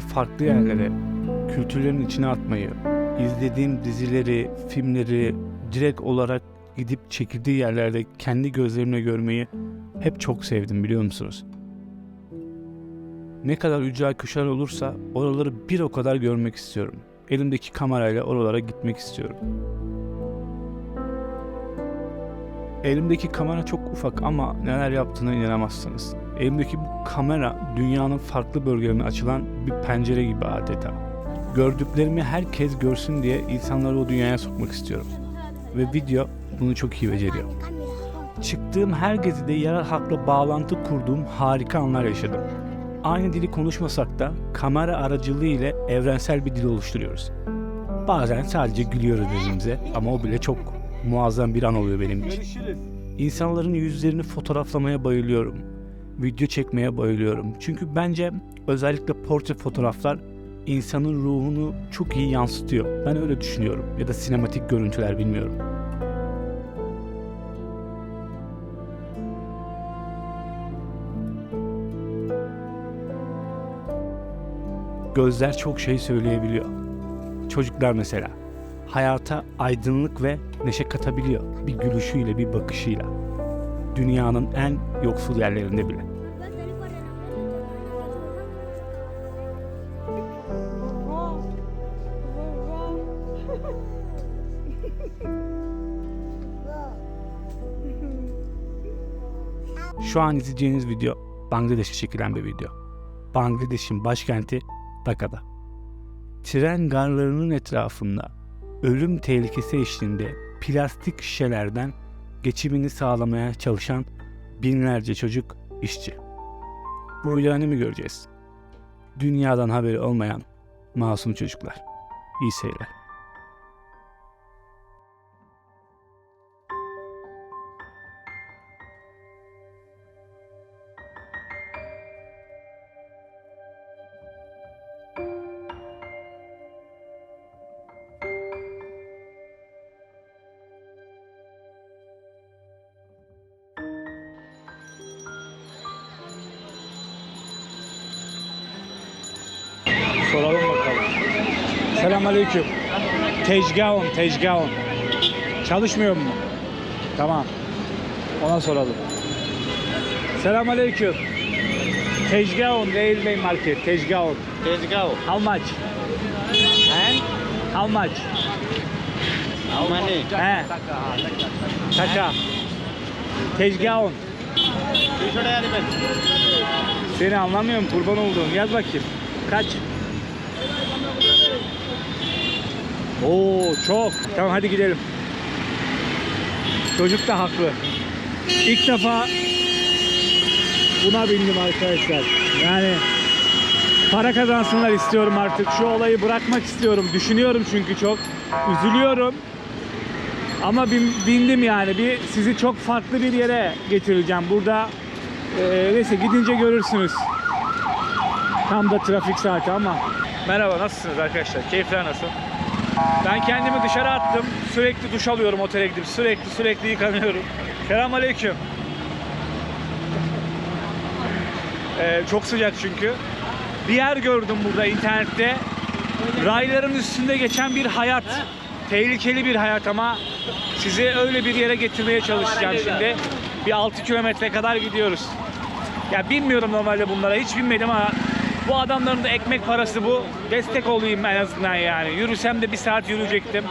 kendimi farklı yerlere, kültürlerin içine atmayı, izlediğim dizileri, filmleri direkt olarak gidip çekildiği yerlerde kendi gözlerimle görmeyi hep çok sevdim biliyor musunuz? Ne kadar ücra köşeler olursa oraları bir o kadar görmek istiyorum. Elimdeki kamerayla oralara gitmek istiyorum. Elimdeki kamera çok ufak ama neler yaptığına inanamazsınız. Elimdeki bu kamera dünyanın farklı bölgelerine açılan bir pencere gibi adeta. Gördüklerimi herkes görsün diye insanları o dünyaya sokmak istiyorum. Ve video bunu çok iyi beceriyor. Çıktığım her gezide yerel halkla bağlantı kurduğum harika anlar yaşadım. Aynı dili konuşmasak da kamera aracılığı ile evrensel bir dil oluşturuyoruz. Bazen sadece gülüyoruz birbirimize ama o bile çok muazzam bir an oluyor benim için. İnsanların yüzlerini fotoğraflamaya bayılıyorum. Video çekmeye bayılıyorum. Çünkü bence özellikle portre fotoğraflar insanın ruhunu çok iyi yansıtıyor. Ben öyle düşünüyorum. Ya da sinematik görüntüler bilmiyorum. Gözler çok şey söyleyebiliyor. Çocuklar mesela hayata aydınlık ve neşe katabiliyor bir gülüşüyle, bir bakışıyla. Dünyanın en yoksul yerlerinde bile. Şu an izleyeceğiniz video Bangladeş'te çekilen bir video. Bangladeş'in başkenti Dhaka'da. Tren garlarının etrafında ölüm tehlikesi eşliğinde plastik şişelerden geçimini sağlamaya çalışan binlerce çocuk işçi. Bu ilanı mı göreceğiz? Dünyadan haberi olmayan masum çocuklar. İyi seyirler. Selamünaleyküm. Tezgahın, tezgahın. Çalışmıyor mu? Tamam. Ona soralım. Selamünaleyküm. Tezgahın değil mi market? Tezgahın. Tezgah. How much? And How much? how many? He. Taka. Should have been. Seni anlamıyorum kurban olduğum. Yaz bakayım. Kaç? Oo çok. Tamam hadi gidelim. Çocuk da haklı. İlk defa buna bindim arkadaşlar. Yani para kazansınlar istiyorum artık. Şu olayı bırakmak istiyorum. Düşünüyorum çünkü çok. Üzülüyorum. Ama bin- bindim yani. Bir sizi çok farklı bir yere getireceğim. Burada ee, neyse gidince görürsünüz. Tam da trafik saati ama. Merhaba nasılsınız arkadaşlar? Keyifler nasıl? Ben kendimi dışarı attım. Sürekli duş alıyorum otele gidip. Sürekli sürekli yıkanıyorum. Selamünaleyküm. Ee, çok sıcak çünkü. Bir yer gördüm burada internette. Rayların üstünde geçen bir hayat. Tehlikeli bir hayat ama sizi öyle bir yere getirmeye çalışacağım şimdi. Bir 6 kilometre kadar gidiyoruz. Ya bilmiyorum normalde bunlara hiç binmedim ama bu adamların da ekmek parası bu. Destek olayım en azından yani. Yürüsem de bir saat yürüyecektim.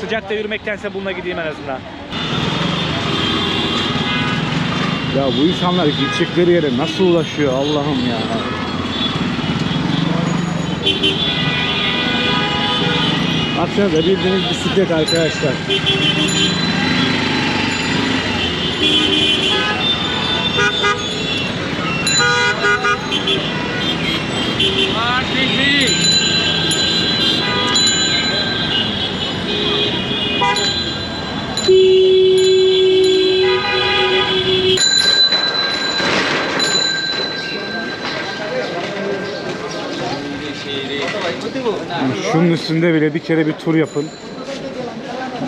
Sıcakta yürümektense bununla gideyim en azından. Ya bu insanlar gidecekleri yere nasıl ulaşıyor Allah'ım ya. Baksanıza bildiğiniz bisiklet arkadaşlar. Şunun üstünde bile bir kere bir tur yapın.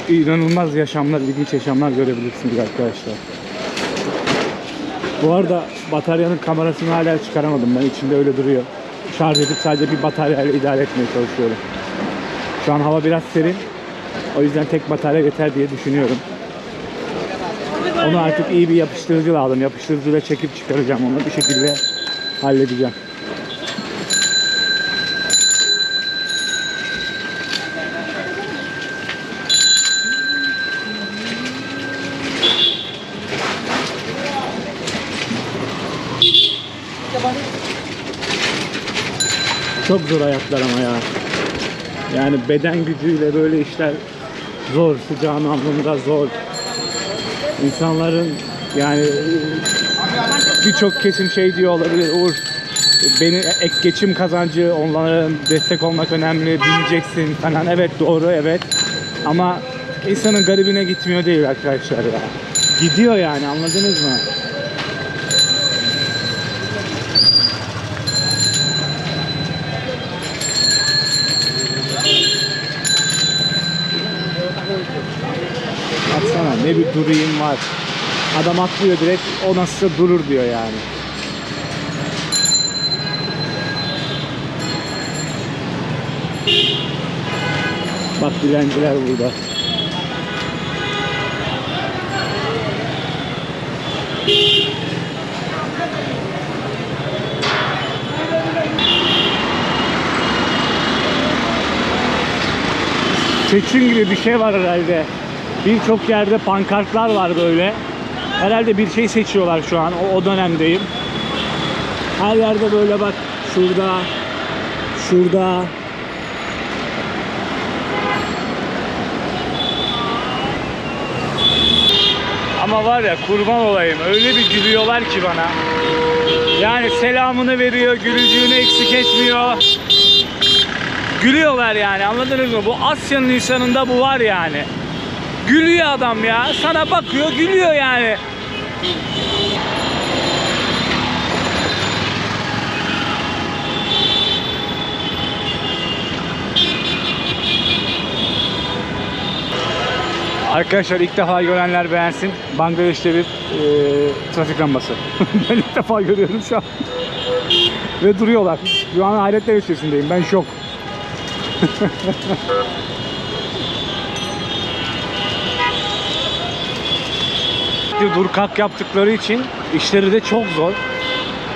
İnanılmaz yaşamlar, ilginç yaşamlar görebilirsiniz arkadaşlar. Bu arada bataryanın kamerasını hala çıkaramadım ben. içinde öyle duruyor. Şarj edip sadece bir bataryayla idare etmeye çalışıyorum. Şu an hava biraz serin. O yüzden tek batarya yeter diye düşünüyorum. Onu artık iyi bir yapıştırıcı aldım. Yapıştırıcıyla çekip çıkaracağım onu. Bir şekilde halledeceğim. Zor hayatlar ama ya. Yani beden gücüyle böyle işler zor. Sıcağın anlamında zor. İnsanların yani birçok kesim şey diyor olabilir. Uğur beni ek geçim kazancı onlara destek olmak önemli bileceksin falan evet doğru evet ama insanın garibine gitmiyor değil arkadaşlar ya gidiyor yani anladınız mı? Baksana ne bir durayım var. Adam atlıyor direkt o nasılsa durur diyor yani. Bak dilenciler burada. Seçim gibi bir şey var herhalde. Birçok yerde pankartlar var böyle. Herhalde bir şey seçiyorlar şu an. O, o dönemdeyim. Her yerde böyle bak şurada, şurada. Ama var ya kurban olayım öyle bir gülüyorlar ki bana. Yani selamını veriyor, gülücüğünü eksik etmiyor. Gülüyorlar yani anladınız mı? Bu Asya'nın insanında bu var yani. Gülüyor adam ya. Sana bakıyor gülüyor yani. Arkadaşlar ilk defa görenler beğensin. Bangladeş'te bir e, trafik lambası. ben ilk defa görüyorum şu an. Ve duruyorlar. Şu an hayretler içerisindeyim. Ben şok. dur kalk yaptıkları için işleri de çok zor.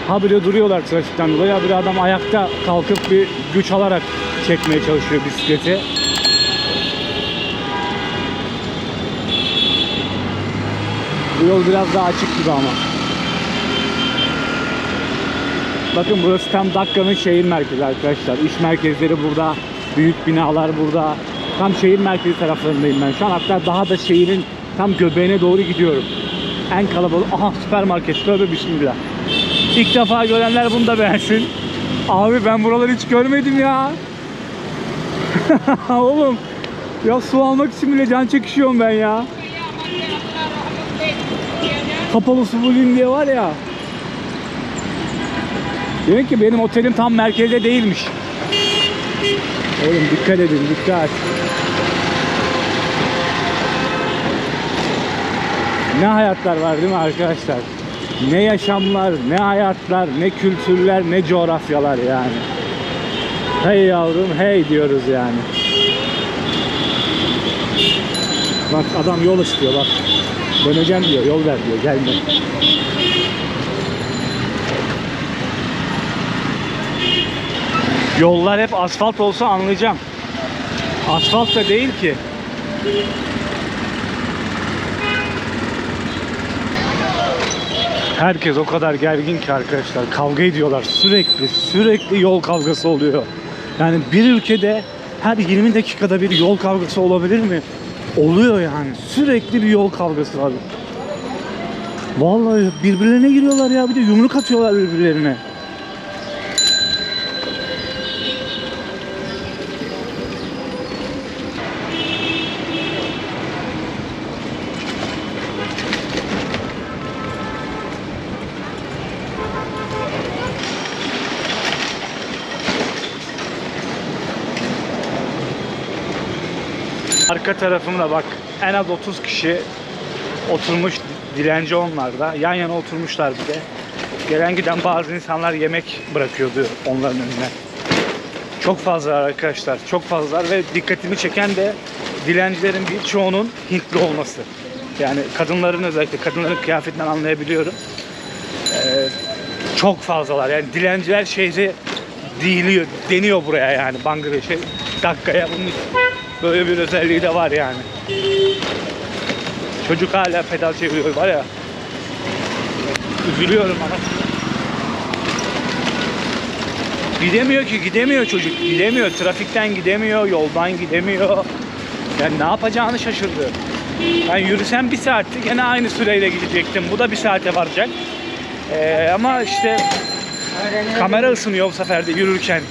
Habire duruyorlar trafikten dolayı. Habire adam ayakta kalkıp bir güç alarak çekmeye çalışıyor bisikleti. Bu yol biraz daha açık gibi ama. Bakın burası tam Dakka'nın şehir merkezi arkadaşlar. İş merkezleri burada. Büyük binalar burada. Tam şehir merkezi taraflarındayım ben şu an. Hatta daha da şehrin tam göbeğine doğru gidiyorum. En kalabalık. Aha süpermarket. Tövbe bismillah. İlk defa görenler bunu da beğensin. Abi ben buraları hiç görmedim ya. Oğlum. Ya su almak için bile can çekişiyorum ben ya. Kapalı su bulayım diye var ya. Demek ki benim otelim tam merkezde değilmiş. Oğlum dikkat edin dikkat. Ne hayatlar var değil mi arkadaşlar? Ne yaşamlar, ne hayatlar, ne kültürler, ne coğrafyalar yani. Hey yavrum hey diyoruz yani. Bak adam yol istiyor bak. Döneceğim diyor, yol ver diyor, gelme. Yollar hep asfalt olsa anlayacağım. Asfalt da değil ki. Herkes o kadar gergin ki arkadaşlar. Kavga ediyorlar sürekli. Sürekli yol kavgası oluyor. Yani bir ülkede her 20 dakikada bir yol kavgası olabilir mi? Oluyor yani. Sürekli bir yol kavgası var. Vallahi birbirlerine giriyorlar ya. Bir de yumruk atıyorlar birbirlerine. Tarafımda bak en az 30 kişi oturmuş dilenci onlar da. Yan yana oturmuşlar bir de. Gelen giden bazı insanlar yemek bırakıyordu onların önüne. Çok fazla arkadaşlar, çok fazla ve dikkatimi çeken de dilencilerin birçoğunun Hintli olması. Yani kadınların özellikle kadınların kıyafetinden anlayabiliyorum. Ee, çok fazlalar. Yani dilenciler şehri değiliyor, deniyor buraya yani Bangladeş'e dakikaya. Bunun böyle bir özelliği de var yani. Çocuk hala pedal çeviriyor var ya. Üzülüyorum ama. Gidemiyor ki gidemiyor çocuk gidemiyor. Trafikten gidemiyor yoldan gidemiyor. Yani ne yapacağını şaşırdı. Ben yürüsem bir saatti gene aynı süreyle gidecektim. Bu da bir saate varacak. Ee, ama işte kamera ısınıyor bu sefer de yürürken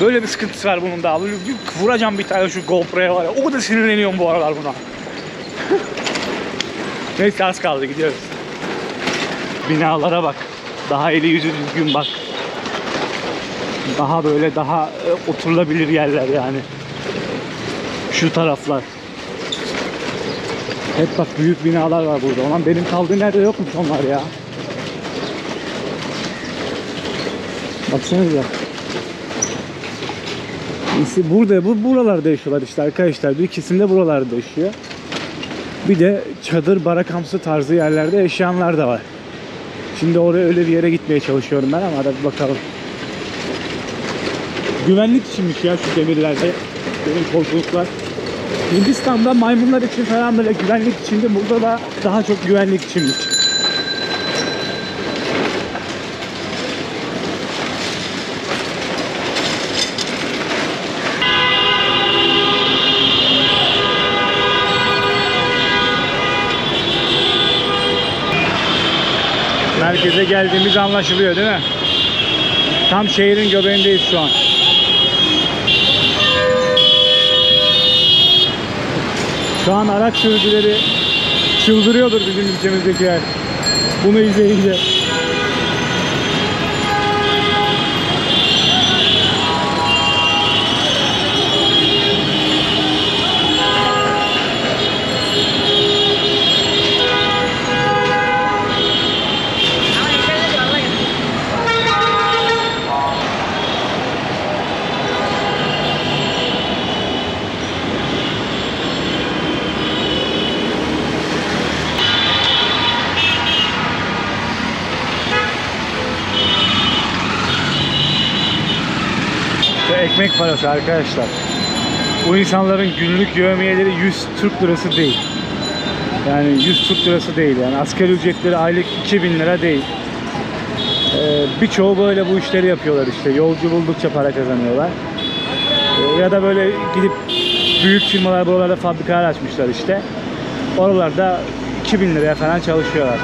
böyle bir sıkıntısı var bunun da vuracağım bir tane şu GoPro'ya var ya o kadar sinirleniyorum bu aralar buna neyse az kaldı gidiyoruz binalara bak daha eli yüzü düzgün bak daha böyle daha e, oturulabilir yerler yani. Şu taraflar. Hep bak büyük binalar var burada. Olan benim kaldığım yerde yokmuş onlar ya. Baksanıza. İşte burada bu buralarda yaşıyorlar işte arkadaşlar. Bir kesim de buralarda yaşıyor. Bir de çadır barakamsı tarzı yerlerde yaşayanlar da var. Şimdi oraya öyle bir yere gitmeye çalışıyorum ben ama hadi bakalım. Güvenlik içinmiş ya şu demirlerde. Benim korkuluklar. Hindistan'da maymunlar için falan böyle güvenlik içindi. Burada da daha çok güvenlik içinmiş. Merkeze geldiğimiz anlaşılıyor değil mi? Tam şehrin göbeğindeyiz şu an. Şu an araç sürücüleri çıldırıyordur bizim ülkemizdekiler. Bunu izleyince. Ve ekmek parası arkadaşlar. Bu insanların günlük yövmiyeleri 100 Türk lirası değil. Yani 100 Türk lirası değil yani asgari ücretleri aylık 2000 lira değil. Ee, birçoğu böyle bu işleri yapıyorlar işte. Yolcu buldukça para kazanıyorlar. Ee, ya da böyle gidip büyük firmalar buralarda fabrikalar açmışlar işte. Oralarda 2000 liraya falan çalışıyorlar.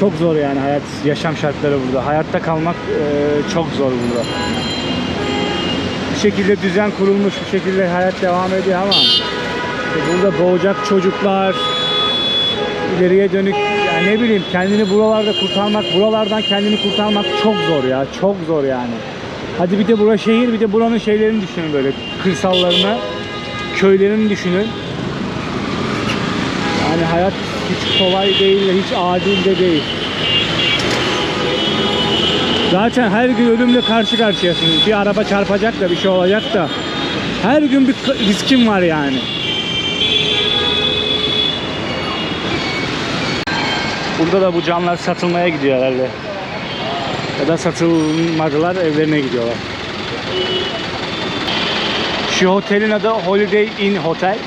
Çok zor yani hayat, yaşam şartları burada. Hayatta kalmak e, çok zor burada. Şekilde düzen kurulmuş, bir şekilde hayat devam ediyor ama işte burada doğacak çocuklar, ileriye dönük yani ne bileyim kendini buralarda kurtarmak, buralardan kendini kurtarmak çok zor ya, çok zor yani. Hadi bir de bura şehir, bir de buranın şeylerini düşünün böyle, kırsallarını, köylerini düşünün. Yani hayat hiç kolay değil hiç adil de değil. Zaten her gün ölümle karşı karşıyasınız. Bir araba çarpacak da bir şey olacak da. Her gün bir riskin var yani. Burada da bu canlar satılmaya gidiyor herhalde. Ya da satılmadılar evlerine gidiyorlar. Şu otelin adı Holiday Inn Hotel.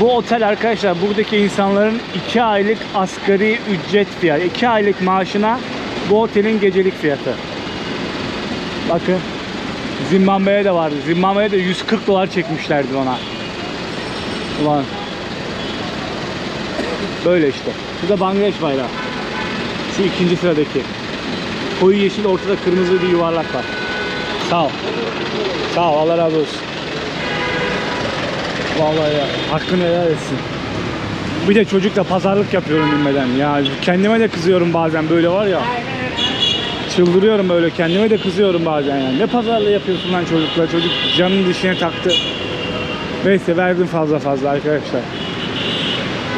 Bu otel arkadaşlar buradaki insanların 2 aylık asgari ücret fiyatı. 2 aylık maaşına bu otelin gecelik fiyatı. Bakın. Zimbabwe'ye de vardı. Zimbabwe'ye de 140 dolar çekmişlerdi ona. Ulan. Böyle işte. Bu da Bangladeş bayrağı. Şu ikinci sıradaki. Koyu yeşil ortada kırmızı bir yuvarlak var. Sağ ol. Sağ ol. Allah razı olsun. Vallahi ya hakkını helal etsin. Bir de çocukla pazarlık yapıyorum bilmeden. Ya kendime de kızıyorum bazen böyle var ya. Çıldırıyorum böyle kendime de kızıyorum bazen yani. Ne pazarlığı yapıyorsun lan çocukla? Çocuk canın dişine taktı. Neyse verdim fazla fazla arkadaşlar.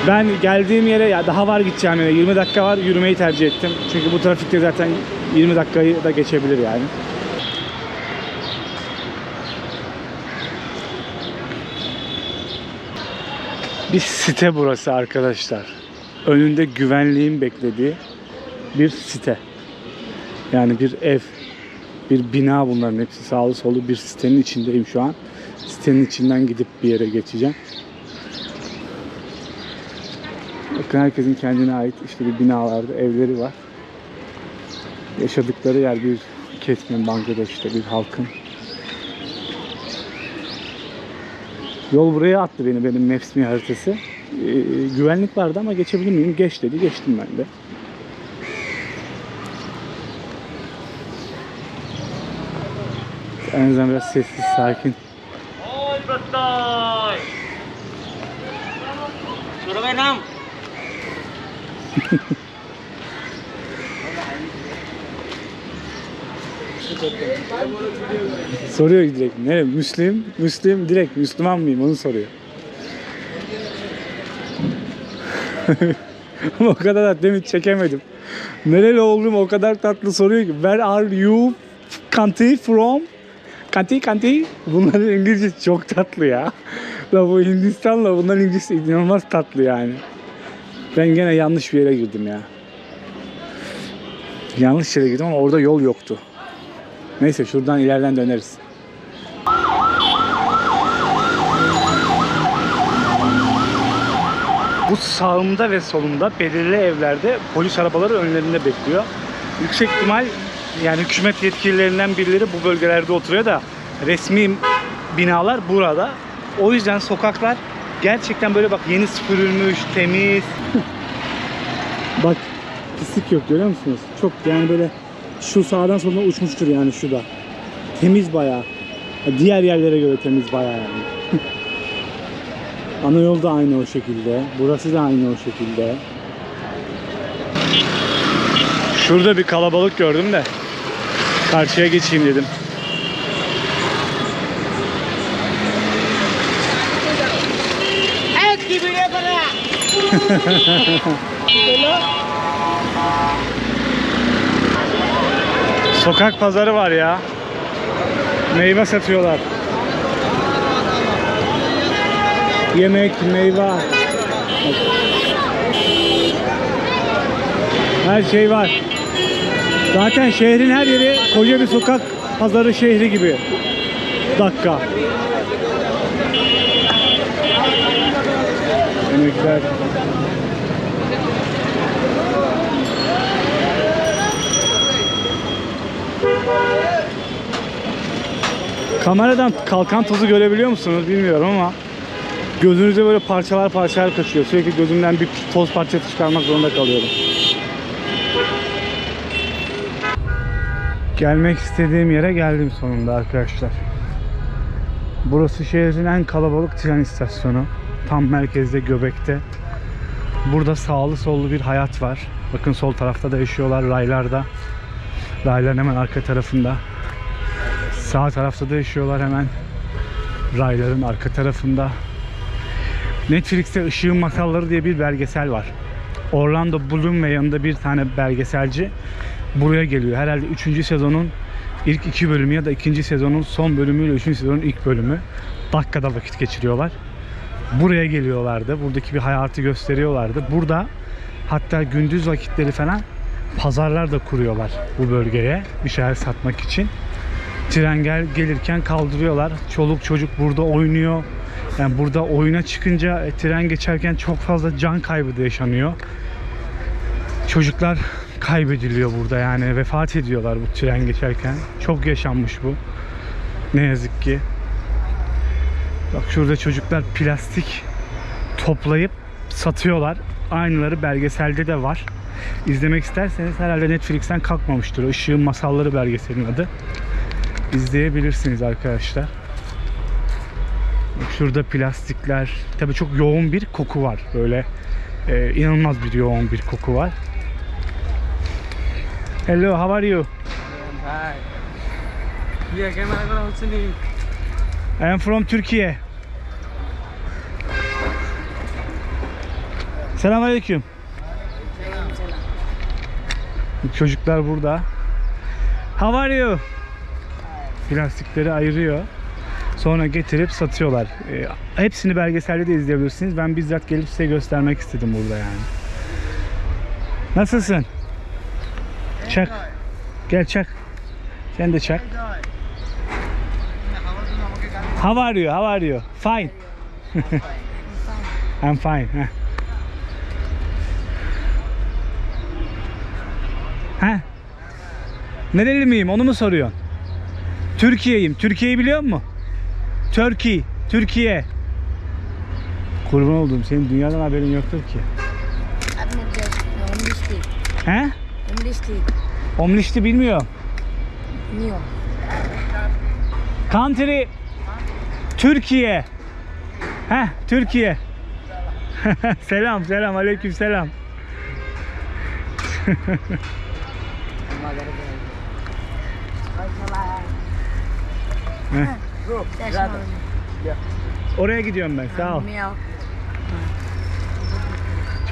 Ben geldiğim yere ya daha var gideceğim yere 20 dakika var yürümeyi tercih ettim. Çünkü bu trafikte zaten 20 dakikayı da geçebilir yani. Bir site burası arkadaşlar. Önünde güvenliğin beklediği bir site. Yani bir ev, bir bina bunların hepsi sağlı solu bir sitenin içindeyim şu an. Sitenin içinden gidip bir yere geçeceğim. Bakın herkesin kendine ait işte bir binalarda evleri var. Yaşadıkları yer bir kesme Bangladeş'te bir halkın. Yol buraya attı beni benim Maps.me haritası. Ee, güvenlik vardı ama geçebilir miyim? Geç dedi. Geçtim ben de. En azından biraz sessiz, sakin. Enam. Soruyor direkt. Ne? Müslim? Müslim direkt Müslüman mıyım? Onu soruyor. O kadar da demin çekemedim. Nereli olduğum o kadar tatlı soruyor ki. Where are you country from? Country country. Bunların İngilizcesi çok tatlı ya. La bu Hindistan'la bunların İngilizcesi inanılmaz tatlı yani. Ben gene yanlış bir yere girdim ya. Yanlış yere girdim ama orada yol yoktu. Neyse şuradan ileriden döneriz. Bu sağımda ve solumda belirli evlerde polis arabaları önlerinde bekliyor. Yüksek ihtimal yani hükümet yetkililerinden birileri bu bölgelerde oturuyor da resmi binalar burada. O yüzden sokaklar gerçekten böyle bak yeni süpürülmüş, temiz. bak pislik yok görüyor musunuz? Çok yani böyle şu sağdan soluna uçmuştur yani şu da. Temiz bayağı. Diğer yerlere göre temiz bayağı yani. Ana yol da aynı o şekilde. Burası da aynı o şekilde. Şurada bir kalabalık gördüm de karşıya geçeyim dedim. TV dia pada. Sokak pazarı var ya. Meyve satıyorlar. Yemek, meyve. Her şey var. Zaten şehrin her yeri koca bir sokak pazarı şehri gibi. Dakika. Yemekler. Kameradan kalkan tozu görebiliyor musunuz bilmiyorum ama gözünüze böyle parçalar parçalar kaçıyor. Sürekli gözümden bir toz parçası çıkarmak zorunda kalıyorum. Gelmek istediğim yere geldim sonunda arkadaşlar. Burası şehrin en kalabalık tren istasyonu. Tam merkezde Göbek'te. Burada sağlı sollu bir hayat var. Bakın sol tarafta da yaşıyorlar raylarda. Rayların hemen arka tarafında. Sağ tarafta da yaşıyorlar hemen. Rayların arka tarafında. Netflix'te Işığın Masalları diye bir belgesel var. Orlando Bloom ve yanında bir tane belgeselci buraya geliyor. Herhalde 3. sezonun ilk iki bölümü ya da ikinci sezonun son bölümüyle 3. sezonun ilk bölümü. Dakikada vakit geçiriyorlar. Buraya geliyorlardı. Buradaki bir hayatı gösteriyorlardı. Burada hatta gündüz vakitleri falan pazarlar da kuruyorlar bu bölgeye bir şeyler satmak için. Tren gel gelirken kaldırıyorlar. Çoluk çocuk burada oynuyor. Yani burada oyuna çıkınca e, tren geçerken çok fazla can kaybı da yaşanıyor. Çocuklar kaybediliyor burada yani vefat ediyorlar bu tren geçerken. Çok yaşanmış bu. Ne yazık ki. Bak şurada çocuklar plastik toplayıp satıyorlar. Aynıları belgeselde de var. İzlemek isterseniz herhalde Netflix'ten kalkmamıştır. Işığın Masalları belgeselin adı. İzleyebilirsiniz arkadaşlar. Bak Şurada plastikler. Tabii çok yoğun bir koku var. Böyle e, inanılmaz bir yoğun bir koku var. Hello, how are you? Mana kau sini? I am from Turkey. Selamünaleyküm. Çocuklar burada. How are you? Plastikleri ayırıyor. Sonra getirip satıyorlar. Ee, hepsini belgeselde de izleyebilirsiniz. Ben bizzat gelip size göstermek istedim burada yani. Nasılsın? Çak. Gel çak. Sen de çak. How are you? How are you? Fine. I'm fine. Heh. Heh. Nereli miyim onu mu soruyorsun? Türkiye'yim. Türkiye'yi biliyor musun? Turkey. Türkiye. Kurban oldum. Senin dünyadan haberin yoktur ki. He? Omlişti. Omlişti bilmiyorum. Niyo. Country Türkiye. Heh, Türkiye. selam, selam, aleyküm selam. Oraya gidiyorum ben, sağ ol.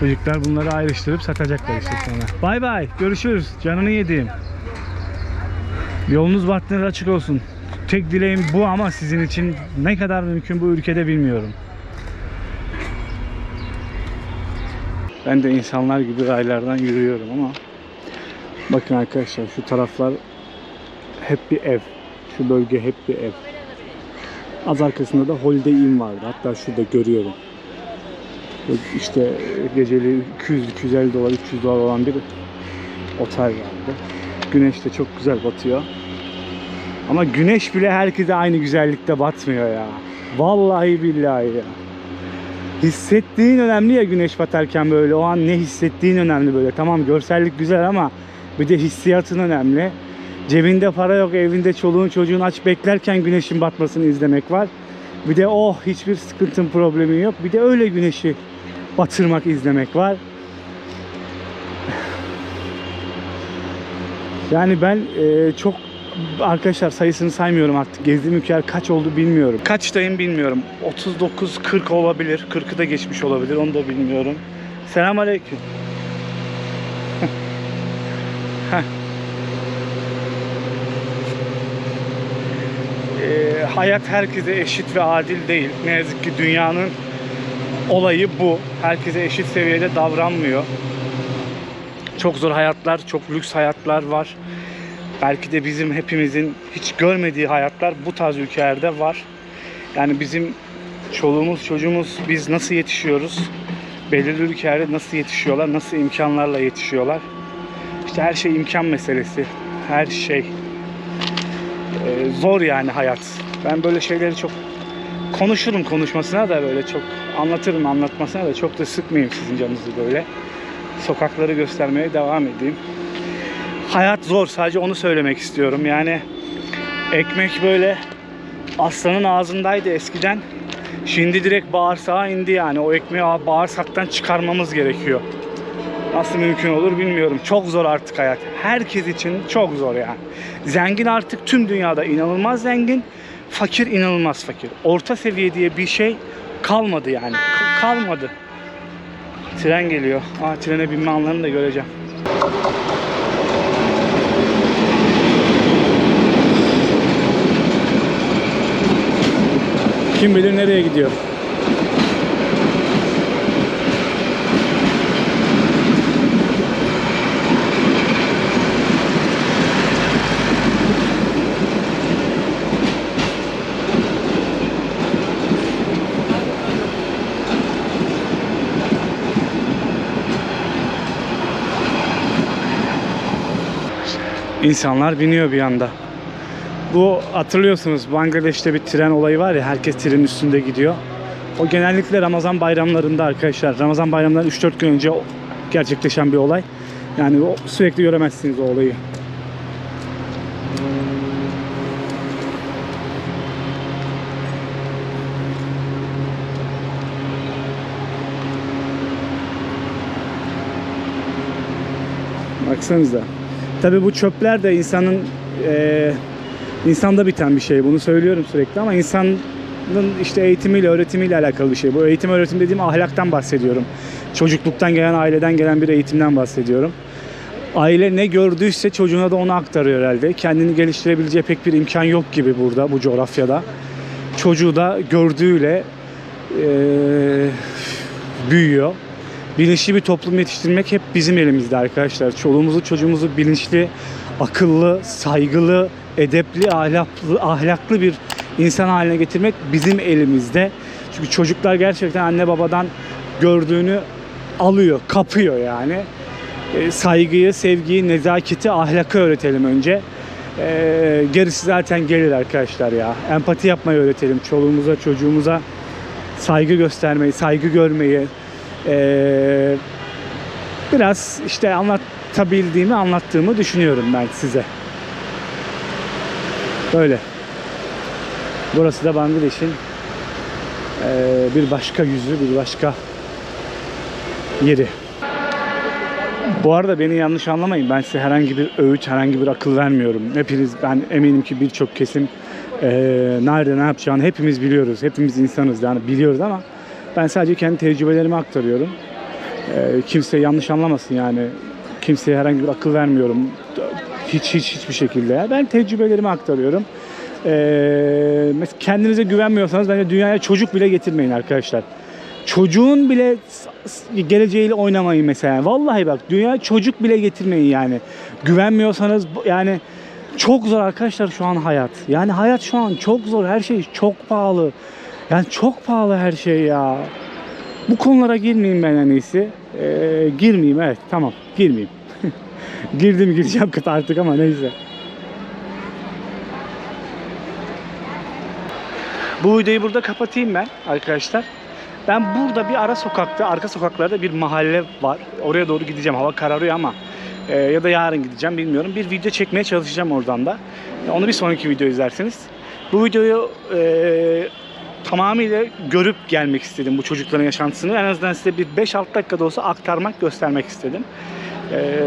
Çocuklar bunları ayrıştırıp satacaklar işte sonra. Bay bay, görüşürüz. Canını yediğim. Yolunuz bahtınız açık olsun. Tek dileğim bu ama sizin için ne kadar mümkün bu ülkede bilmiyorum. Ben de insanlar gibi raylardan yürüyorum ama bakın arkadaşlar şu taraflar hep bir ev. Şu bölge hep bir ev. Az arkasında da Holiday Inn vardı. Hatta şurada görüyorum. İşte geceli 200-250 dolar, 300 dolar olan bir otel vardı. Güneş de çok güzel batıyor. Ama güneş bile herkese aynı güzellikte batmıyor ya. Vallahi billahi ya. Hissettiğin önemli ya güneş batarken böyle. O an ne hissettiğin önemli böyle. Tamam görsellik güzel ama bir de hissiyatın önemli. Cebinde para yok, evinde çoluğun çocuğun aç beklerken güneşin batmasını izlemek var. Bir de oh hiçbir sıkıntın problemin yok. Bir de öyle güneşi batırmak izlemek var. Yani ben e, çok arkadaşlar sayısını saymıyorum artık. Gezdiğim ülkeler kaç oldu bilmiyorum. Kaçtayım bilmiyorum. 39 40 olabilir. 40'ı da geçmiş olabilir. Onu da bilmiyorum. Selamünaleyküm. Heh. E, hayat herkese eşit ve adil değil. Ne yazık ki dünyanın olayı bu. Herkese eşit seviyede davranmıyor. Çok zor hayatlar, çok lüks hayatlar var. Belki de bizim hepimizin hiç görmediği hayatlar bu tarz ülkelerde var. Yani bizim çoluğumuz, çocuğumuz biz nasıl yetişiyoruz? Belirli ülkelerde nasıl yetişiyorlar? Nasıl imkanlarla yetişiyorlar? İşte her şey imkan meselesi. Her şey. Ee, zor yani hayat. Ben böyle şeyleri çok konuşurum konuşmasına da böyle çok anlatırım anlatmasına da çok da sıkmayayım sizin canınızı böyle. Sokakları göstermeye devam edeyim. Hayat zor sadece onu söylemek istiyorum. Yani ekmek böyle aslanın ağzındaydı eskiden. Şimdi direkt bağırsağa indi yani. O ekmeği bağırsaktan çıkarmamız gerekiyor. Nasıl mümkün olur bilmiyorum. Çok zor artık hayat. Herkes için çok zor yani. Zengin artık tüm dünyada inanılmaz zengin. Fakir inanılmaz fakir. Orta seviye diye bir şey kalmadı yani. K- kalmadı. Tren geliyor. Aa, trene binme anlarını da göreceğim. Kim bilir nereye gidiyor. İnsanlar biniyor bir anda. Bu hatırlıyorsunuz Bangladeş'te bir tren olayı var ya herkes trenin üstünde gidiyor. O genellikle Ramazan bayramlarında arkadaşlar. Ramazan bayramından 3-4 gün önce gerçekleşen bir olay. Yani sürekli göremezsiniz o olayı. Baksanıza. Tabii bu çöpler de insanın eee insanda biten bir şey. Bunu söylüyorum sürekli ama insanın işte eğitimiyle, öğretimiyle alakalı bir şey. Bu eğitim öğretim dediğim ahlaktan bahsediyorum. Çocukluktan gelen, aileden gelen bir eğitimden bahsediyorum. Aile ne gördüyse çocuğuna da onu aktarıyor herhalde. Kendini geliştirebileceği pek bir imkan yok gibi burada, bu coğrafyada. Çocuğu da gördüğüyle eee, büyüyor. Bilinçli bir toplum yetiştirmek hep bizim elimizde arkadaşlar. Çoluğumuzu çocuğumuzu bilinçli, akıllı, saygılı, edepli, ahlaklı, ahlaklı bir insan haline getirmek bizim elimizde. Çünkü çocuklar gerçekten anne babadan gördüğünü alıyor, kapıyor yani. E, saygıyı, sevgiyi, nezaketi, ahlakı öğretelim önce. E, gerisi zaten gelir arkadaşlar ya. Empati yapmayı öğretelim çoluğumuza, çocuğumuza. Saygı göstermeyi, saygı görmeyi. E, biraz işte anlatabildiğimi, anlattığımı düşünüyorum ben size. Böyle. Burası da Bangladeş'in e, bir başka yüzü, bir başka yeri. Bu arada beni yanlış anlamayın. Ben size herhangi bir öğüt, herhangi bir akıl vermiyorum. Hepiniz, ben eminim ki birçok kesim eee, nerede ne yapacağını hepimiz biliyoruz. Hepimiz insanız yani biliyoruz ama ben sadece kendi tecrübelerimi aktarıyorum. Eee, kimse yanlış anlamasın yani. Kimseye herhangi bir akıl vermiyorum. Hiç hiç hiçbir şekilde. Ben tecrübelerimi aktarıyorum. Mes- kendinize güvenmiyorsanız bence dünyaya çocuk bile getirmeyin arkadaşlar çocuğun bile geleceğiyle oynamayın mesela. Vallahi bak dünya çocuk bile getirmeyin yani. Güvenmiyorsanız yani çok zor arkadaşlar şu an hayat. Yani hayat şu an çok zor. Her şey çok pahalı. Yani çok pahalı her şey ya. Bu konulara girmeyeyim ben en iyisi. Ee, girmeyeyim evet tamam girmeyeyim. Girdim gireceğim kıt artık ama neyse. Bu videoyu burada kapatayım ben arkadaşlar. Ben burada bir ara sokakta, arka sokaklarda bir mahalle var. Oraya doğru gideceğim. Hava kararıyor ama e, ya da yarın gideceğim bilmiyorum. Bir video çekmeye çalışacağım oradan da. Onu bir sonraki video izlersiniz. Bu videoyu e, tamamıyla görüp gelmek istedim bu çocukların yaşantısını. En azından size bir 5-6 dakikada olsa aktarmak, göstermek istedim. E,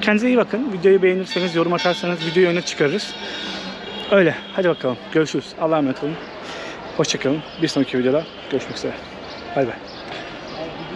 kendinize iyi bakın. Videoyu beğenirseniz, yorum atarsanız videoyu öne çıkarırız. Öyle. Hadi bakalım. Görüşürüz. Allah'a emanet olun. Hoşçakalın. Bir sonraki videoda görüşmek üzere. Bay bay.